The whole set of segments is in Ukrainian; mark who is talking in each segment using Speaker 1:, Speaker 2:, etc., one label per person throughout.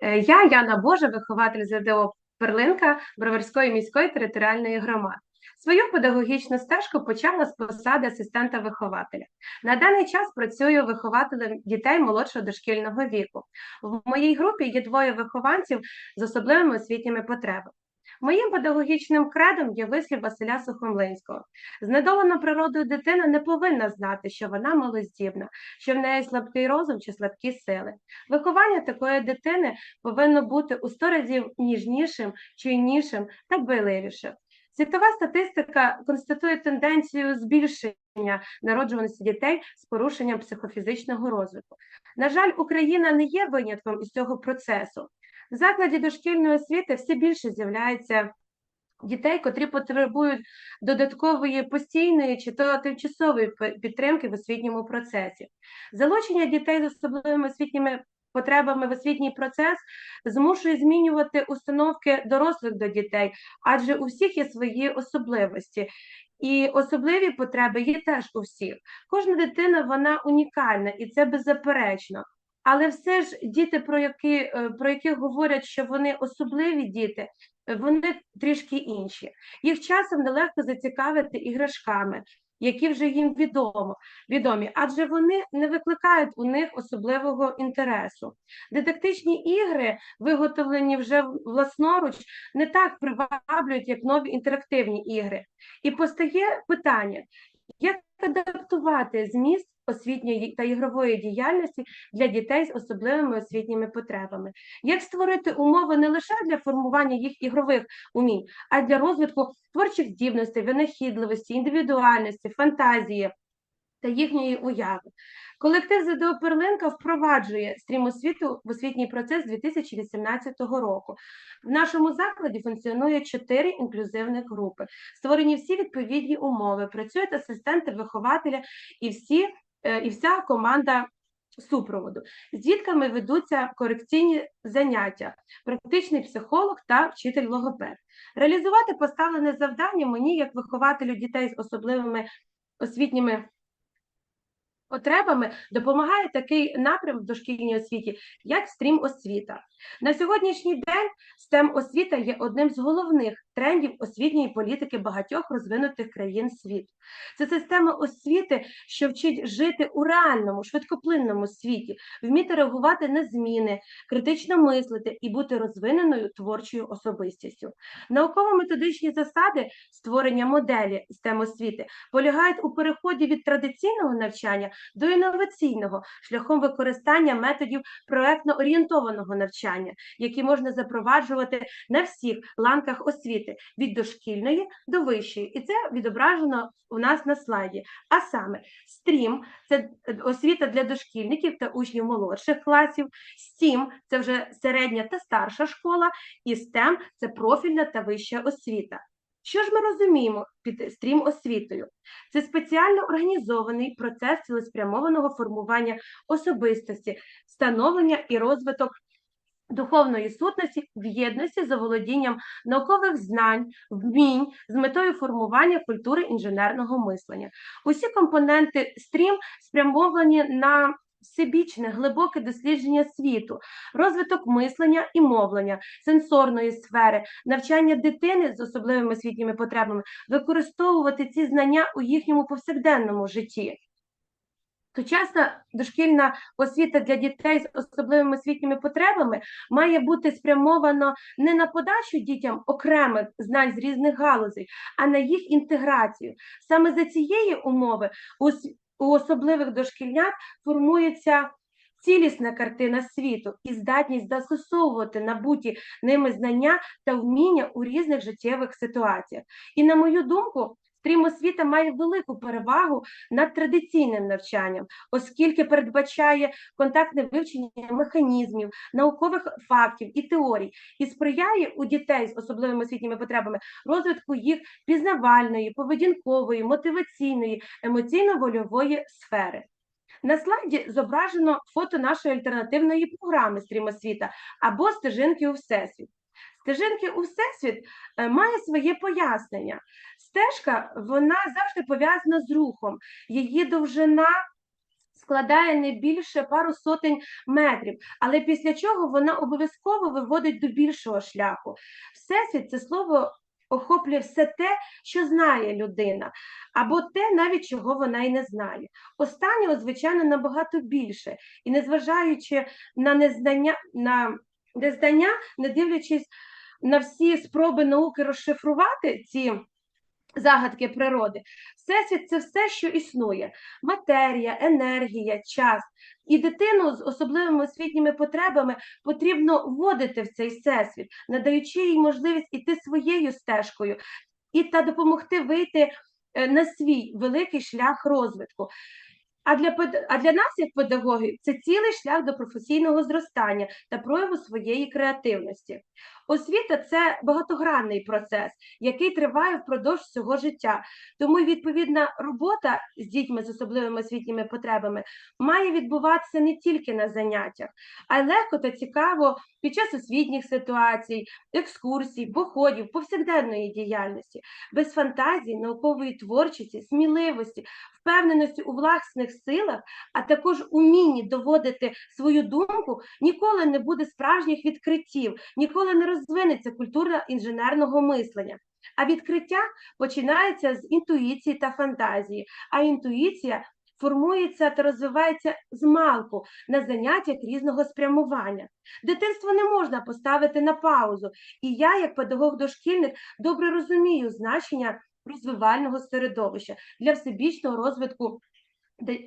Speaker 1: Е, Я Яна Божа, вихователь ЗДО Перлинка Броварської міської територіальної громади. Свою педагогічну стежку почала з посади асистента вихователя. На даний час працюю вихователем дітей молодшого дошкільного віку. В моїй групі є двоє вихованців з особливими освітніми потребами. Моїм педагогічним кредом є вислів Василя Сухомлинського. Знедолена природою дитина не повинна знати, що вона малоздібна, що в неї слабкий розум чи слабкі сили. Виховання такої дитини повинно бути у сто разів ніжнішим, чуйнішим та дбайливішим. Світова статистика констатує тенденцію збільшення народжуваності дітей з порушенням психофізичного розвитку. На жаль, Україна не є винятком із цього процесу. В закладі дошкільної освіти все більше з'являється дітей, котрі потребують додаткової постійної чи то тимчасової підтримки в освітньому процесі. Залучення дітей з особливими освітніми потребами в освітній процес змушує змінювати установки дорослих до дітей, адже у всіх є свої особливості. І особливі потреби є теж у всіх. Кожна дитина вона унікальна, і це беззаперечно. Але все ж діти, про які е, про яких говорять, що вони особливі діти, вони трішки інші. Їх часом нелегко зацікавити іграшками, які вже їм відомо, відомі, адже вони не викликають у них особливого інтересу. Дидактичні ігри, виготовлені вже власноруч, не так приваблюють, як нові інтерактивні ігри. І постає питання, як адаптувати зміст освітньої та ігрової діяльності для дітей з особливими освітніми потребами, як створити умови не лише для формування їх ігрових умінь, а для розвитку творчих здібностей, винахідливості, індивідуальності, фантазії та їхньої уяви. Колектив ЗДО Перлинка впроваджує стрім освіту в освітній процес 2018 року. В нашому закладі функціонує чотири інклюзивних групи. Створені всі відповідні умови, працюють асистенти вихователя і всі і вся команда супроводу. З дітками ведуться корекційні заняття, практичний психолог та вчитель логопед. Реалізувати поставлене завдання мені, як вихователю дітей з особливими освітніми потребами допомагає такий напрям в дошкільній освіті, як стрім освіта. На сьогоднішній день STEM освіта є одним з головних трендів освітньої політики багатьох розвинутих країн світу. Це система освіти, що вчить жити у реальному, швидкоплинному світі, вміти реагувати на зміни, критично мислити і бути розвиненою творчою особистістю. Науково-методичні засади створення моделі STEM освіти полягають у переході від традиційного навчання до інноваційного шляхом використання методів проектно орієнтованого навчання, які можна запроваджувати на всіх ланках освіти від дошкільної до вищої, і це відображено у нас на слайді. А саме стрім це освіта для дошкільників та учнів молодших класів, стім це вже середня та старша школа, і STEM – це профільна та вища освіта. Що ж ми розуміємо під стрім освітою? Це спеціально організований процес цілеспрямованого формування особистості, становлення і розвиток духовної сутності в єдності за володінням наукових знань, вмінь з метою формування культури інженерного мислення. Усі компоненти стрім спрямовані на всебічне, глибоке дослідження світу, розвиток мислення і мовлення, сенсорної сфери, навчання дитини з особливими освітніми потребами, використовувати ці знання у їхньому повсякденному житті. Сучасна дошкільна освіта для дітей з особливими освітніми потребами має бути спрямована не на подачу дітям окремих знань з різних галузей, а на їх інтеграцію. Саме за цієї умови у особливих дошкільнят формується цілісна картина світу і здатність застосовувати набуті ними знання та вміння у різних життєвих ситуаціях. І, на мою думку, Стрім освіта має велику перевагу над традиційним навчанням, оскільки передбачає контактне вивчення механізмів, наукових фактів і теорій, і сприяє у дітей з особливими освітніми потребами розвитку їх пізнавальної, поведінкової, мотиваційної, емоційно-вольової сфери. На слайді зображено фото нашої альтернативної програми стрім освіта або стежинки у всесвіт. Стежинки у всесвіт е, має своє пояснення. Стежка вона завжди пов'язана з рухом, її довжина складає не більше пару сотень метрів, але після чого вона обов'язково виводить до більшого шляху. Всесвіт це слово охоплює все те, що знає людина, або те, навіть чого вона й не знає. Останнього, звичайно, набагато більше, і незважаючи на незнання, на незнання, не дивлячись на всі спроби науки розшифрувати ці загадки природи, всесвіт це все, що існує: матерія, енергія, час. І дитину з особливими освітніми потребами потрібно вводити в цей всесвіт, надаючи їй можливість іти своєю стежкою і та допомогти вийти е, на свій великий шлях розвитку. А для, а для нас, як педагогів, це цілий шлях до професійного зростання та прояву своєї креативності. Освіта це багатогранний процес, який триває впродовж всього життя. Тому відповідна робота з дітьми з особливими освітніми потребами має відбуватися не тільки на заняттях, а й легко та цікаво під час освітніх ситуацій, екскурсій, походів, повсякденної діяльності, без фантазії, наукової творчості, сміливості, впевненості у власних силах, а також умінні доводити свою думку, ніколи не буде справжніх відкриттів, ніколи не розвинеться культура інженерного мислення. А відкриття починається з інтуїції та фантазії, а інтуїція формується та розвивається з малку на заняттях різного спрямування. Дитинство не можна поставити на паузу, і я, як педагог-дошкільник, добре розумію значення розвивального середовища для всебічного розвитку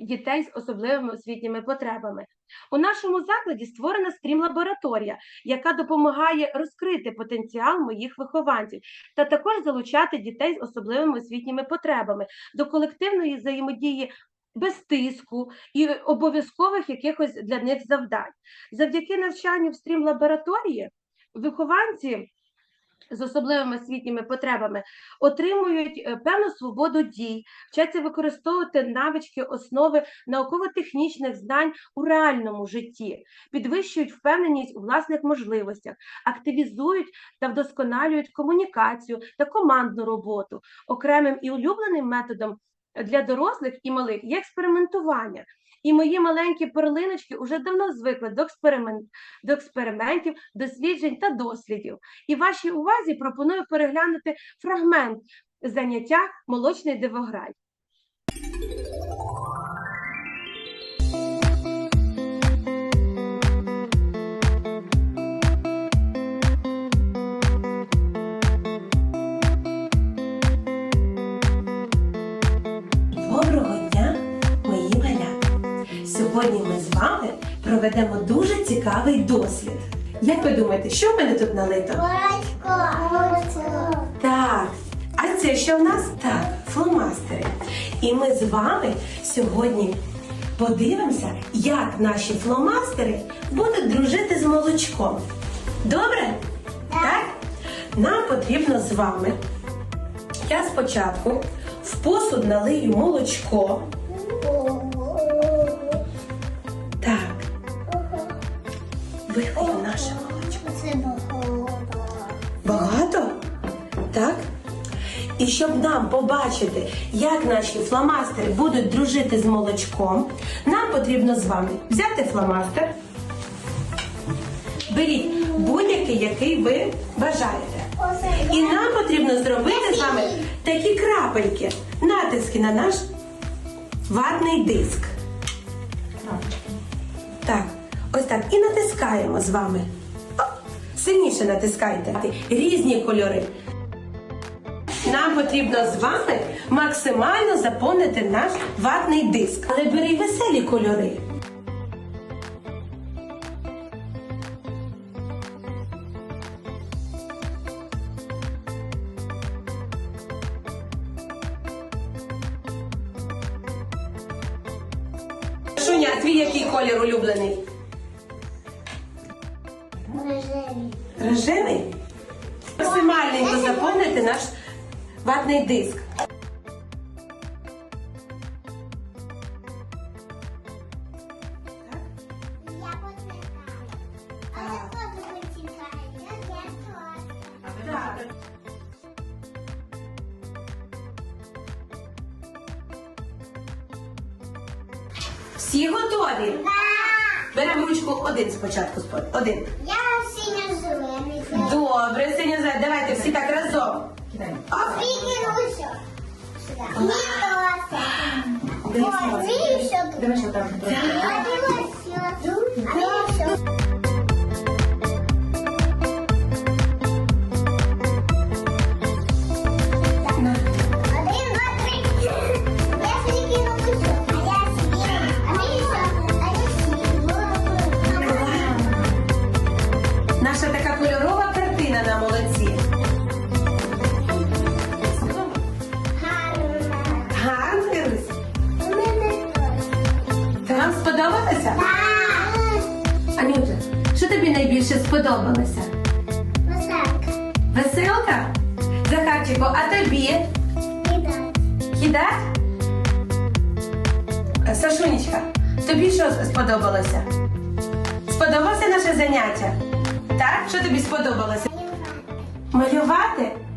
Speaker 1: дітей з особливими освітніми потребами. У нашому закладі створена стрім-лабораторія, яка допомагає розкрити потенціал моїх вихованців та також залучати дітей з особливими освітніми потребами до колективної взаємодії без тиску і обов'язкових якихось для них завдань. Завдяки навчанню в стрім-лабораторії вихованці з особливими освітніми потребами отримують е, певну свободу дій, вчаться використовувати навички основи науково-технічних знань у реальному житті, підвищують впевненість у власних можливостях, активізують та вдосконалюють комунікацію та командну роботу. Окремим і улюбленим методом для дорослих і малих є експериментування. І мої маленькі перлиночки вже давно звикли до, експеримент, до експериментів, досліджень та дослідів. І вашій увазі пропоную переглянути фрагмент заняття молочний дивограй.
Speaker 2: Сьогодні ми з вами проведемо дуже цікавий дослід. Як ви думаєте, що в мене тут налито? Так. А це що в нас? Так, фломастери. І ми з вами сьогодні подивимося, як наші фломастери будуть дружити з молочком. Добре? Так? Нам потрібно з вами. Я спочатку в посуд налию молочко. Вилию наше молочко. Багато? Так? І щоб нам побачити, як наші фломастери будуть дружити з молочком, нам потрібно з вами взяти фломастер. Беріть будь-який, який ви бажаєте. І нам потрібно зробити з вами такі крапельки, натиски на наш ватний диск. І натискаємо з вами. Сильніше натискайте. Різні кольори. Нам потрібно з вами максимально заповнити наш ватний диск. Але бери веселі кольори. Шуня, твій який колір улюблений? Ватний диск.
Speaker 1: Всі готові? Беремо ручку один спочатку. спо- Один.
Speaker 2: Я синьо-зелений.
Speaker 1: Добре, синя зелена. Давайте всі так разом. Кидаємо. Оп.
Speaker 2: Дивися
Speaker 1: там.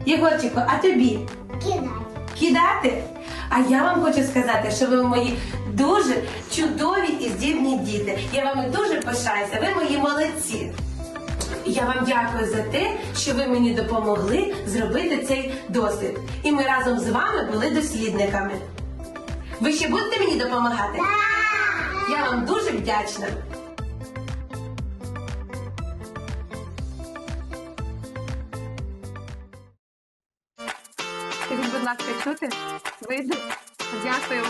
Speaker 1: Єгорчику, а тобі?
Speaker 2: Кидай.
Speaker 1: Кидати? А я вам хочу сказати, що ви мої дуже чудові і здібні діти. Я вами дуже пишаюся, ви мої молодці. Я вам дякую за те, що ви мені допомогли зробити цей досвід. І ми разом з вами були дослідниками. Ви ще будете мені допомагати? Я вам дуже вдячна.
Speaker 3: Ласка, чути? Вийду? Дякую.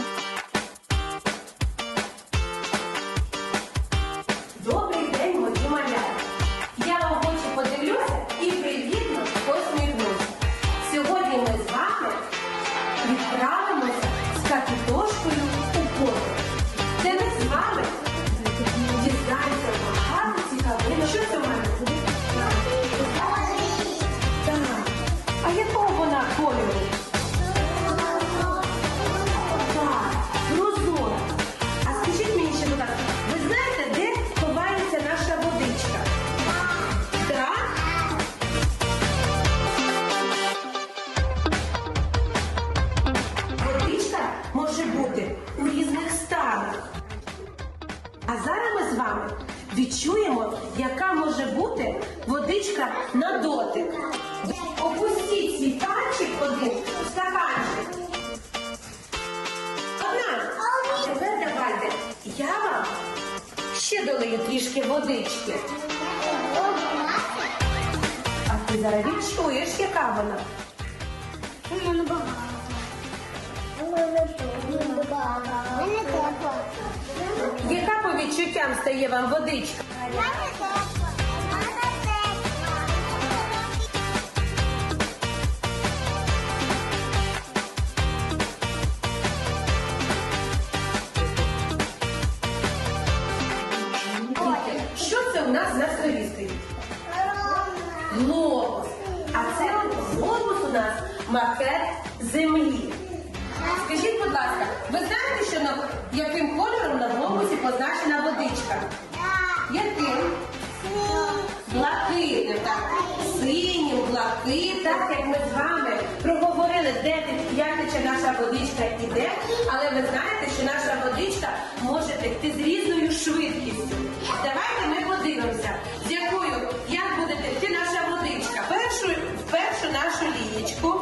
Speaker 1: Може бути у різних станах. А зараз ми з вами відчуємо, яка може бути водичка на дотик. Опустіть свій пальчик один в стаканчик. Одна. Тепер давайте я вам ще долию трішки водички. А ти зараз відчуєш, яка вона?
Speaker 2: У мене
Speaker 1: Яка по відчуттям стає вам водичка? Може з різною швидкістю. Давайте ми подивимося, з якою, як буде текти наша водичка. Першу, першу нашу лієчку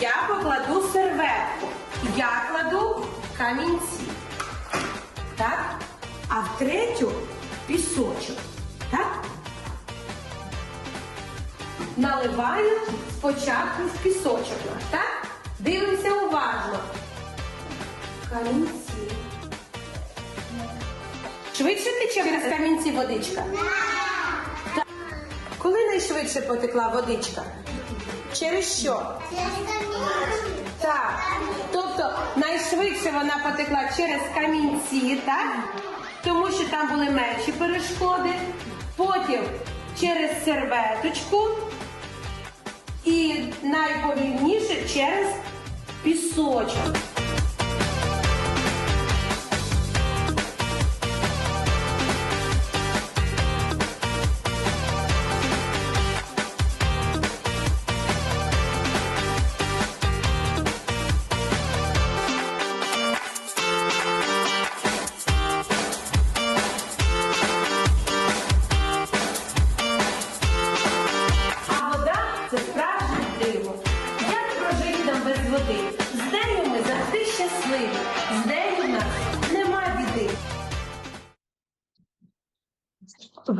Speaker 1: я покладу серветку. Я кладу камінці. Так? А в третю пісочок. Так? Наливаю спочатку в пісочок так? Дивимося уважно. Камінці. Швидше тече через камінці водичка? Так. Коли найшвидше потекла водичка? Через що? Через камінці. Так. Тобто найшвидше вона потекла через камінці, так? Тому що там були менші перешкоди. Потім через серветочку. І найповільніше через пісочок.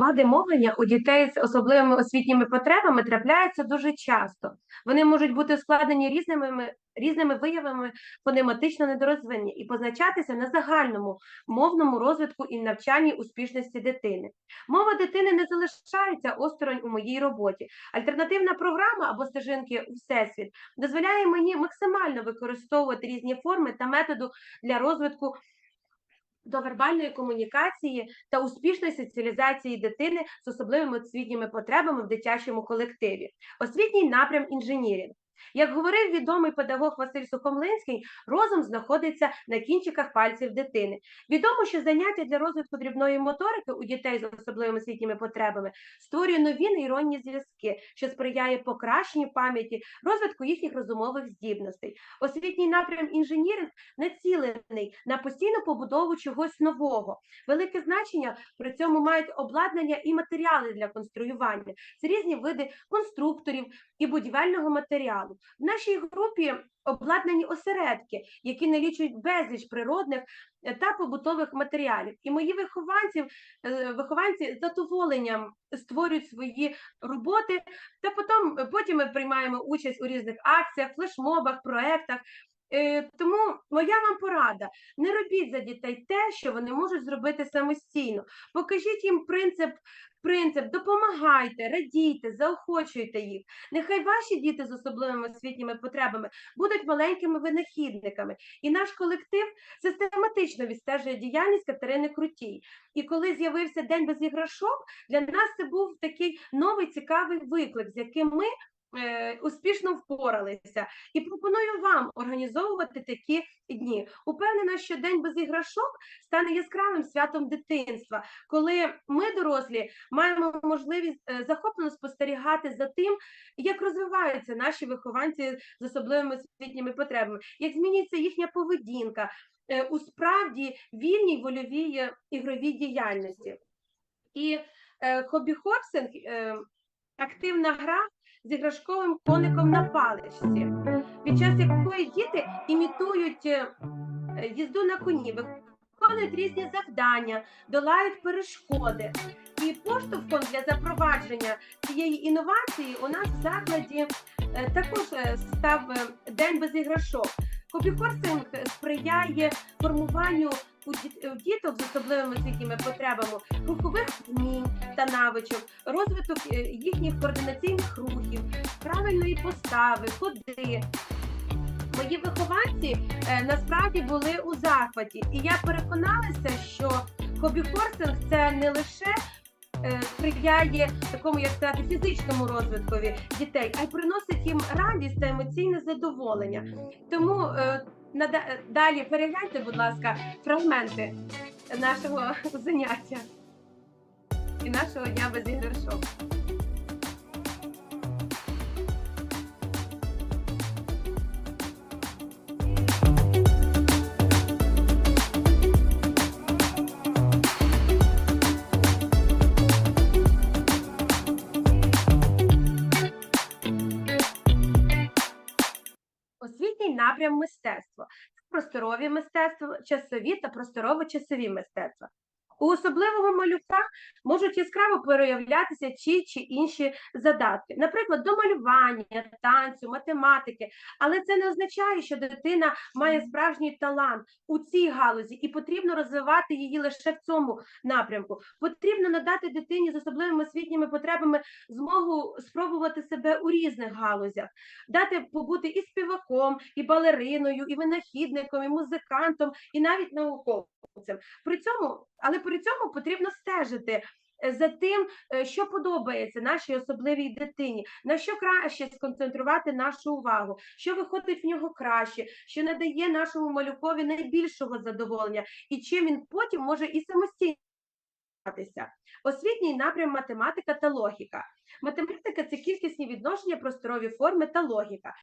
Speaker 1: Вади мовлення у дітей з особливими освітніми потребами трапляються дуже часто. Вони можуть бути ускладнені різними, різними виявами фонематично недорозвинення і позначатися на загальному мовному розвитку і навчанні успішності дитини. Мова дитини не залишається осторонь у моїй роботі. Альтернативна програма або стежинки у всесвіт дозволяє мені максимально використовувати різні форми та методу для розвитку до вербальної комунікації та успішної соціалізації дитини з особливими освітніми потребами в дитячому колективі. Освітній напрям інженірінг. Як говорив відомий педагог Василь Сухомлинський, розум знаходиться на кінчиках пальців дитини. Відомо, що заняття для розвитку дрібної моторики у дітей з особливими освітніми потребами створює нові нейронні зв'язки, що сприяє покращенню пам'яті, розвитку їхніх розумових здібностей. Освітній напрям інженіринг націлений на постійну побудову чогось нового. Велике значення при цьому мають обладнання і матеріали для конструювання. Це різні види конструкторів і будівельного матеріалу. В нашій групі обладнані осередки, які налічують безліч природних е, та побутових матеріалів. І мої вихованці, е, вихованці з задоволенням створюють свої роботи, та потім, потім ми приймаємо участь у різних акціях, флешмобах, проектах. Е, Тому моя вам порада: не робіть за дітей те, що вони можуть зробити самостійно. Покажіть їм принцип, принцип, допомагайте, радійте, заохочуйте їх. Нехай ваші діти з особливими освітніми потребами будуть маленькими винахідниками. І наш колектив систематично відстежує діяльність Катерини Крутій. І коли з'явився день без іграшок, для нас це був такий новий цікавий виклик, з яким ми. Е, Успішно впоралися і пропоную вам організовувати такі дні. Упевнена, що день без іграшок стане яскравим святом дитинства, коли ми, дорослі, маємо можливість е, захоплено спостерігати за тим, як розвиваються наші вихованці з особливими освітніми потребами, як змінюється їхня поведінка е, у справді вільній вольовій ігровій діяльності. І е, хобі-хорсинг е, активна гра з іграшковим коником на паличці, під час якої діти імітують е, їзду на коні, виконують різні завдання, долають перешкоди. І поштовхом для запровадження цієї інновації у нас в закладі е, також е, став день без іграшок. Хобі-хорсинг сприяє формуванню у діток з особливими освітніми потребами рухових вмінь та навичок, розвиток е, їхніх координаційних рухів, правильної постави, ходи. Мої вихованці е, насправді були у захваті, і я переконалася, що хобі-хорсинг це не лише е, сприяє такому, як сказати, фізичному розвиткові дітей, а й приносить їм радість та емоційне задоволення. Тому далі перегляньте, будь ласка, фрагменти нашого заняття і нашого дня без іграшок. Напрям мистецтва. Просторові мистецтва, часові та просторово-часові мистецтва. У особливого малюка можуть яскраво проявлятися ті чи інші задатки, наприклад, до малювання, танцю, математики. Але це не означає, що дитина має справжній талант у цій галузі, і потрібно розвивати її лише в цьому напрямку. Потрібно надати дитині з особливими освітніми потребами змогу спробувати себе у різних галузях, дати побути і співаком, і балериною, і винахідником, і музикантом, і навіть науковцем. При цьому, але при цьому потрібно стежити е, за тим, е, що подобається нашій особливій дитині, на що краще сконцентрувати нашу увагу, що виходить в нього краще, що надає нашому малюкові найбільшого задоволення, і чим він потім може і самостійно. Освітній напрям математика та логіка. Математика це кількісні відношення, просторові форми та логіка.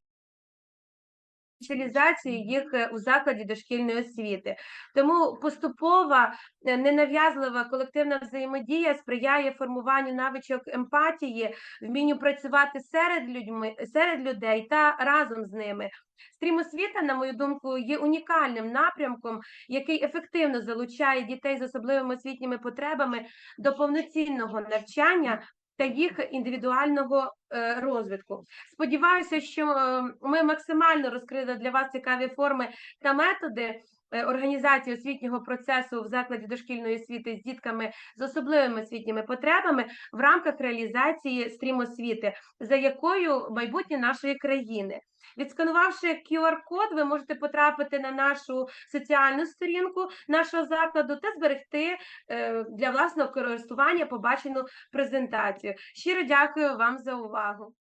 Speaker 1: Соціалізацію їх е, у закладі дошкільної освіти. Тому поступова е, ненав'язлива колективна взаємодія сприяє формуванню навичок емпатії, вмінню працювати серед людьми, серед людей та разом з ними. Стрім освіта, на мою думку, є унікальним напрямком, який ефективно залучає дітей з особливими освітніми потребами до повноцінного навчання та їх індивідуального е, розвитку. Сподіваюся, що е, ми максимально розкрили для вас цікаві форми та методи. Е, Організації освітнього процесу в закладі дошкільної освіти з дітками з особливими освітніми потребами в рамках реалізації стрім освіти, за якою майбутнє нашої країни. Відсканувавши QR-код, ви можете потрапити на нашу соціальну сторінку нашого закладу та зберегти е, для власного користування побачену презентацію. Щиро дякую вам за увагу.